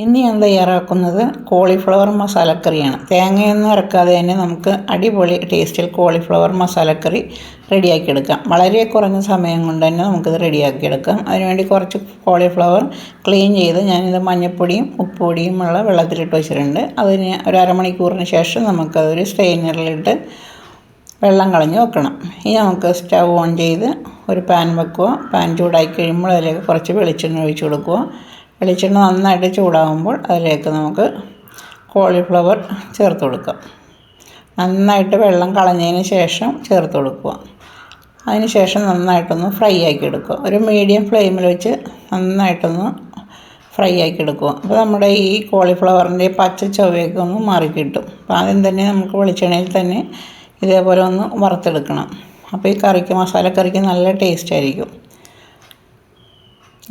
ഇന്ന് ഞാൻ തയ്യാറാക്കുന്നത് കോളിഫ്ലവർ മസാലക്കറിയാണ് തേങ്ങയൊന്നും ഇറക്കാതെ തന്നെ നമുക്ക് അടിപൊളി ടേസ്റ്റിൽ കോളിഫ്ലവർ മസാലക്കറി റെഡിയാക്കിയെടുക്കാം. വളരെ കുറഞ്ഞ സമയം കൊണ്ട് തന്നെ നമുക്കിത് റെഡിയാക്കിയെടുക്കാം. അതിനുവേണ്ടി കുറച്ച് കോളിഫ്ലവർ ക്ലീൻ ചെയ്ത് ഞാനിത് മഞ്ഞൾപ്പൊടിയും ഉപ്പുപൊടിയും ഉള്ള വെള്ളത്തിലിട്ട് വെച്ചിട്ടുണ്ട്. അതിന് ഒരു അരമണിക്കൂറിന് ശേഷം നമുക്കതൊരു സ്ട്രെയിനറിലിട്ട് വെള്ളം കളഞ്ഞ് വെക്കണം. ഇനി നമുക്ക് സ്റ്റൗ ഓൺ ചെയ്ത് ഒരു പാൻ വെക്കുക. പാൻ ചൂടായി കഴിയുമ്പോൾ അതിലേക്ക് കുറച്ച് വെളിച്ചെണ്ണ ഒഴിച്ച് കൊടുക്കുക. വെളിച്ചെണ്ണ നന്നായിട്ട് ചൂടാകുമ്പോൾ അതിലേക്ക് നമുക്ക് കോളിഫ്ലവർ ചേർത്ത് കൊടുക്കാം. നന്നായിട്ട് വെള്ളം കളഞ്ഞതിന് ശേഷം ചേർത്ത് കൊടുക്കുക. അതിന് ശേഷം നന്നായിട്ടൊന്ന് ഫ്രൈ ആക്കി എടുക്കുക. ഒരു മീഡിയം ഫ്ലെയിമിൽ വെച്ച് നന്നായിട്ടൊന്ന് ഫ്രൈ ആക്കി എടുക്കുക. അപ്പോൾ നമ്മുടെ ഈ കോളിഫ്ലവറിന്റെ പച്ച ചൊവ്വയൊക്കെ ഒന്ന് മാറി കിട്ടും അപ്പോൾ ആദ്യം തന്നെ നമുക്ക് വെളിച്ചെണ്ണയിൽ തന്നെ ഇതേപോലെ ഒന്ന് വറുത്തെടുക്കണം. അപ്പോൾ ഈ കറിക്ക് മസാലക്കറിക്ക് നല്ല ടേസ്റ്റ് ആയിരിക്കും.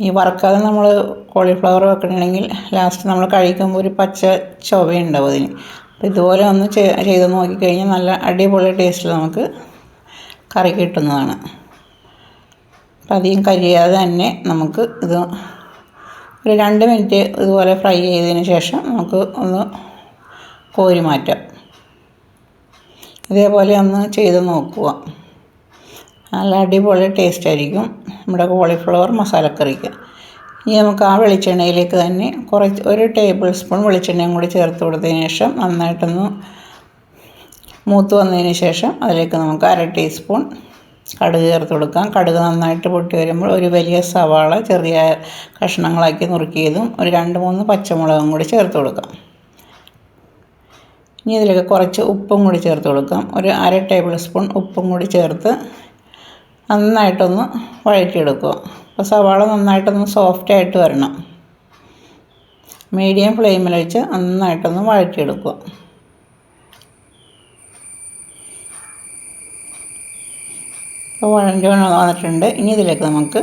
ഈ വറക്കാതെ നമ്മൾ കോളിഫ്ലവർ വെക്കണമെങ്കിൽ ലാസ്റ്റ് നമ്മൾ കഴിക്കുമ്പോൾ ഒരു പച്ച ചൊവയുണ്ടാവും അതിന്. അപ്പോൾ ഇതുപോലെ ഒന്ന് ചെയ്ത് നോക്കിക്കഴിഞ്ഞാൽ നല്ല അടിപൊളി ടേസ്റ്റിൽ നമുക്ക് കറി കിട്ടുന്നതാണ്. അപ്പം അധികം കരിയാതെ തന്നെ നമുക്ക് ഇത് ഒരു രണ്ട് മിനിറ്റ് ഇതുപോലെ ഫ്രൈ ചെയ്തതിന് ശേഷം നമുക്ക് ഒന്ന് കോരി മാറ്റാം. ഇതേപോലെ ഒന്ന് ചെയ്ത് നോക്കുക. നല്ല അടിപൊളി ടേസ്റ്റ് ആയിരിക്കും നമ്മുടെ കോളിഫ്ലവർ മസാലക്കറിക്ക്. ഇനി നമുക്ക് ആ വെളിച്ചെണ്ണയിലേക്ക് തന്നെ കുറച്ച് ഒരു ടേബിൾ സ്പൂൺ വെളിച്ചെണ്ണയും കൂടി ചേർത്ത് കൊടുത്തതിന് ശേഷം നന്നായിട്ടൊന്ന് മൂത്ത് വന്നതിന് ശേഷം അതിലേക്ക് നമുക്ക് അര ടീസ്പൂൺ കടുക് ചേർത്ത് കൊടുക്കാം. കടുക് നന്നായിട്ട് പൊട്ടി വരുമ്പോൾ ഒരു വലിയ സവാള ചെറിയ കഷ്ണങ്ങളാക്കി നുറുക്കിയതും ഒരു രണ്ട് മൂന്ന് പച്ചമുളകും കൂടി ചേർത്ത് കൊടുക്കാം. ഇനി ഇതിലേക്ക് കുറച്ച് ഉപ്പും കൂടി ചേർത്ത് കൊടുക്കാം. ഒരു അര ടേബിൾ സ്പൂൺ ഉപ്പും കൂടി ചേർത്ത് നന്നായിട്ടൊന്ന് വഴറ്റിയെടുക്കുക. അപ്പോൾ സവാള നന്നായിട്ടൊന്ന് സോഫ്റ്റ് ആയിട്ട് വരണം. മീഡിയം ഫ്ലെയിമിൽ വെച്ച് നന്നായിട്ടൊന്ന് വഴറ്റിയെടുക്കുക. അപ്പോൾ വഴഞ്ഞു വന്നിട്ടുണ്ട്. ഇനി ഇതിലേക്ക് നമുക്ക്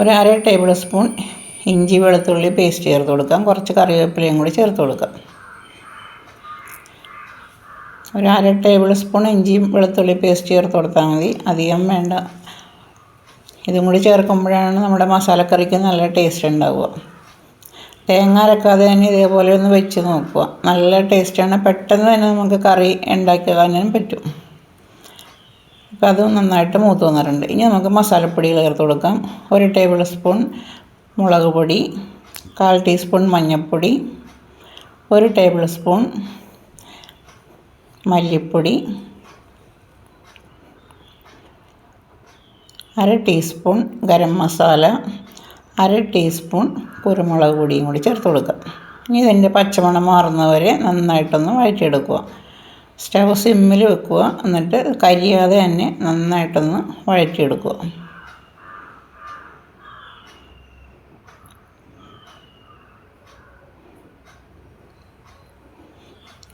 ഒരു അര ടേബിൾ സ്പൂൺ ഇഞ്ചി വെളുത്തുള്ളി പേസ്റ്റ് ചേർത്ത് കൊടുക്കാം. കുറച്ച് കറിവേപ്പിലയും കൂടി ചേർത്ത് കൊടുക്കാം. ഒരു അര ടേബിൾ സ്പൂൺ ഇഞ്ചിയും വെളുത്തുള്ളി പേസ്റ്റ് ചേർത്ത് കൊടുത്താൽ മതി. അധികം വേണ്ട. ഇതും കൂടി ചേർക്കുമ്പോഴാണ് നമ്മുടെ മസാലക്കറിക്ക് നല്ല ടേസ്റ്റ് ഉണ്ടാവുക. തേങ്ങ അരക്കാതെ തന്നെ ഇതേപോലെ ഒന്ന് വെച്ച് നോക്കുക. നല്ല ടേസ്റ്റാണ് പെട്ടെന്ന് തന്നെ നമുക്ക് കറി ഉണ്ടാക്കാനും പറ്റും. അപ്പോൾ അത് നന്നായിട്ട് മൂത്ത് വന്നിട്ടുണ്ട്. ഇനി നമുക്ക് മസാലപ്പൊടികൾ ചേർത്ത് കൊടുക്കാം. ഒരു ടേബിൾ സ്പൂൺ മുളക് പൊടി കാൽ ടീസ്പൂൺ മഞ്ഞൾപ്പൊടി ഒരു ടേബിൾ സ്പൂൺ മല്ലിപ്പൊടി അര ടീസ്പൂൺ ഗരം മസാല അര ടീസ്പൂൺ കുരുമുളക് പൊടിയും കൂടി ചേർത്ത് കൊടുക്കുക ഇനി ഇതിന്റെ പച്ചമണം മാറുന്നവരെ നന്നായിട്ടൊന്ന് വഴറ്റിയെടുക്കുക. സ്റ്റവ് സിമ്മിൽ വെക്കുക. എന്നിട്ട് കരിയാതെ തന്നെ നന്നായിട്ടൊന്ന് വഴറ്റിയെടുക്കുക.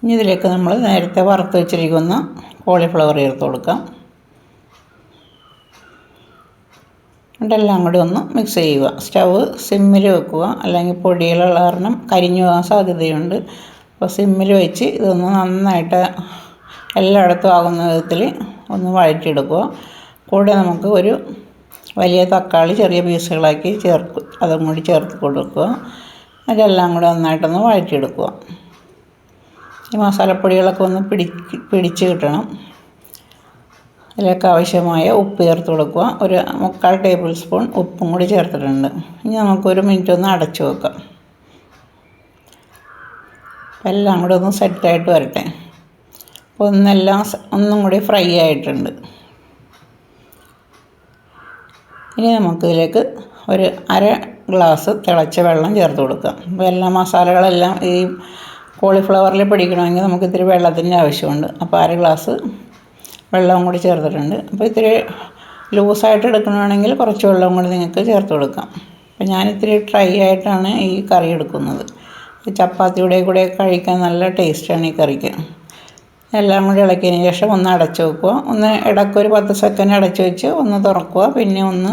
ഇനി ഇതിലേക്ക് നമ്മൾ നേരത്തെ വറുത്ത് വെച്ചിരിക്കുന്ന കോളിഫ്ലവർ ചേർത്ത് കൊടുക്കാം. എന്നിട്ടെല്ലാം കൂടി ഒന്ന് മിക്സ് ചെയ്യുക. സ്റ്റവ് സിമ്മിൽ വെക്കുക. അല്ലെങ്കിൽ പൊടിയിലുള്ള കാരണം കരിഞ്ഞു പോകാൻ സാധ്യതയുണ്ട്. അപ്പോൾ സിമ്മിൽ വെച്ച് ഇതൊന്ന് നന്നായിട്ട് എല്ലായിടത്തും ആകുന്ന വിധത്തിൽ ഒന്ന് വഴറ്റിയെടുക്കുക. കൂടെ നമുക്ക് ഒരു വലിയ തക്കാളി ചെറിയ പീസുകളാക്കി ചേർക്കും അതും കൂടി ചേർത്ത് കൊടുക്കുക. അതെല്ലാം കൂടി നന്നായിട്ടൊന്ന് വഴറ്റിയെടുക്കുക. ഈ മസാലപ്പൊടികളൊക്കെ ഒന്ന് പിടി പിടിച്ച് കിട്ടണം. അതിലേക്ക് ആവശ്യമായ ഉപ്പ് ചേർത്ത് കൊടുക്കുക. ഒരു മുക്കാൽ ടേബിൾ സ്പൂൺ ഉപ്പും കൂടി ചേർത്തിട്ടുണ്ട്. ഇനി നമുക്കൊരു മിനിറ്റ് ഒന്ന് അടച്ചു വെക്കാം. എല്ലാം കൂടി ഒന്ന് സെറ്റായിട്ട് വരട്ടെ. അപ്പോൾ ഒന്നെല്ലാം ഒന്നും കൂടി ഫ്രൈ ആയിട്ടുണ്ട്. ഇനി നമുക്കിതിലേക്ക് ഒരു അര ഗ്ലാസ് തിളച്ച വെള്ളം ചേർത്ത് കൊടുക്കാം. അപ്പോൾ എല്ലാ മസാലകളെല്ലാം ഈ കോളിഫ്ലവറിൽ പിടിക്കണമെങ്കിൽ നമുക്ക് ഇത്തിരി വെള്ളത്തിന്റെ ആവശ്യമുണ്ട്. അപ്പോൾ അര ഗ്ലാസ് വെള്ളവും കൂടി ചേർത്തിട്ടുണ്ട്. അപ്പോൾ ഇത്തിരി ലൂസായിട്ട് എടുക്കണമെങ്കിൽ കുറച്ച് വെള്ളവും കൂടി നിങ്ങൾക്ക് ചേർത്ത് കൊടുക്കാം. അപ്പോൾ ഞാൻ ഇത്തിരി ഡ്രൈ ആയിട്ടാണ് ഈ കറി എടുക്കുന്നത്. ചപ്പാത്തിയുടെ കൂടെ കഴിക്കാൻ നല്ല ടേസ്റ്റാണ് ഈ കറിക്ക്. എല്ലാം കൂടി ഇളക്കിയതിന് ശേഷം ഒന്ന് അടച്ച് വെക്കുക. ഒന്ന് ഇടയ്ക്കൊരു പത്ത് സെക്കൻഡ് അടച്ച് വെച്ച് ഒന്ന് തുറക്കുക. പിന്നെ ഒന്ന്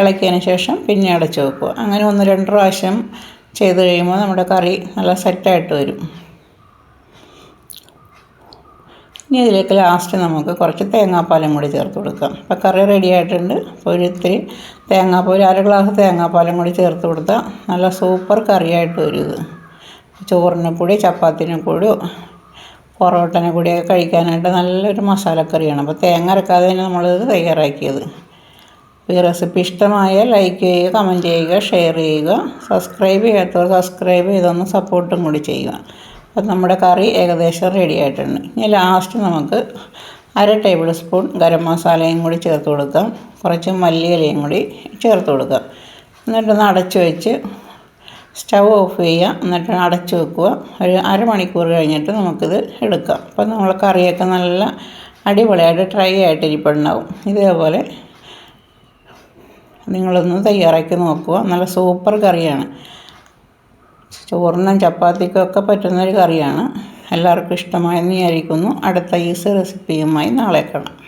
ഇളക്കിയതിന് ശേഷം പിന്നെ അടച്ച് വെക്കുക. അങ്ങനെ ഒന്ന് രണ്ട് പ്രാവശ്യം ചെയ്ത് കഴിയുമ്പോൾ നമ്മുടെ കറി നല്ല സെറ്റായിട്ട് വരും. ഇനി ഇതിലേക്ക് ലാസ്റ്റ് നമുക്ക് കുറച്ച് തേങ്ങാപ്പാലും കൂടി ചേർത്ത് കൊടുക്കാം. അപ്പോൾ കറി റെഡി ആയിട്ടുണ്ട്. അപ്പോൾ ഒരു ഇത്തിരി തേങ്ങാപ്പാൽ ഒരു അര ഗ്ലാസ് തേങ്ങാപ്പാലും കൂടി ചേർത്ത് കൊടുത്താൽ നല്ല സൂപ്പർ കറിയായിട്ട് വരും ഇത്. ചോറിന് കൂടി ചപ്പാത്തിനും കൂടി പൊറോട്ടനെ കൂടിയൊക്കെ കഴിക്കാനായിട്ട് നല്ലൊരു മസാലക്കറിയാണ്. അപ്പോൾ തേങ്ങ അരക്കാതെ തന്നെ നമ്മളിത് തയ്യാറാക്കിയത്. ഈ റെസിപ്പി ഇഷ്ടമായാൽ ലൈക്ക് ചെയ്യുക കമന്റ് ചെയ്യുക ഷെയർ ചെയ്യുക സബ്സ്ക്രൈബ് ചെയ്യാത്തവർ സബ്സ്ക്രൈബ് ചെയ്തൊന്ന് സപ്പോർട്ടും കൂടി ചെയ്യുക. അപ്പം നമ്മുടെ കറി ഏകദേശം റെഡി ആയിട്ടുണ്ട്. ഇനി ലാസ്റ്റ് നമുക്ക് അര ടേബിൾ സ്പൂൺ ഗരം മസാലയും കൂടി ചേർത്ത് കൊടുക്കാം. കുറച്ച് മല്ലിയിലയും കൂടി ചേർത്ത് കൊടുക്കാം. എന്നിട്ടൊന്ന് അടച്ചു വെച്ച് സ്റ്റവ് ഓഫ് ചെയ്യുക. എന്നിട്ട് അടച്ചു വെക്കുക. ഒരു അരമണിക്കൂർ കഴിഞ്ഞിട്ട് നമുക്കിത് എടുക്കാം. അപ്പം നമ്മൾ കറിയൊക്കെ നല്ല അടിപൊളിയായിട്ട് ഡ്രൈ ആയിട്ടിരിപ്പുണ്ടാവും. ഇതേപോലെ നിങ്ങളൊന്ന് തയ്യാറാക്കി നോക്കുക. നല്ല സൂപ്പർ കറിയാണ്. ചോറിനും ചപ്പാത്തിക്കും ഒക്കെ പറ്റുന്നൊരു കറിയാണ്. എല്ലാവർക്കും ഇഷ്ടമായെന്ന് വിചാരിക്കുന്നു. അടുത്ത ഈസ് റെസിപ്പിയുമായി നാളെ കാണാം.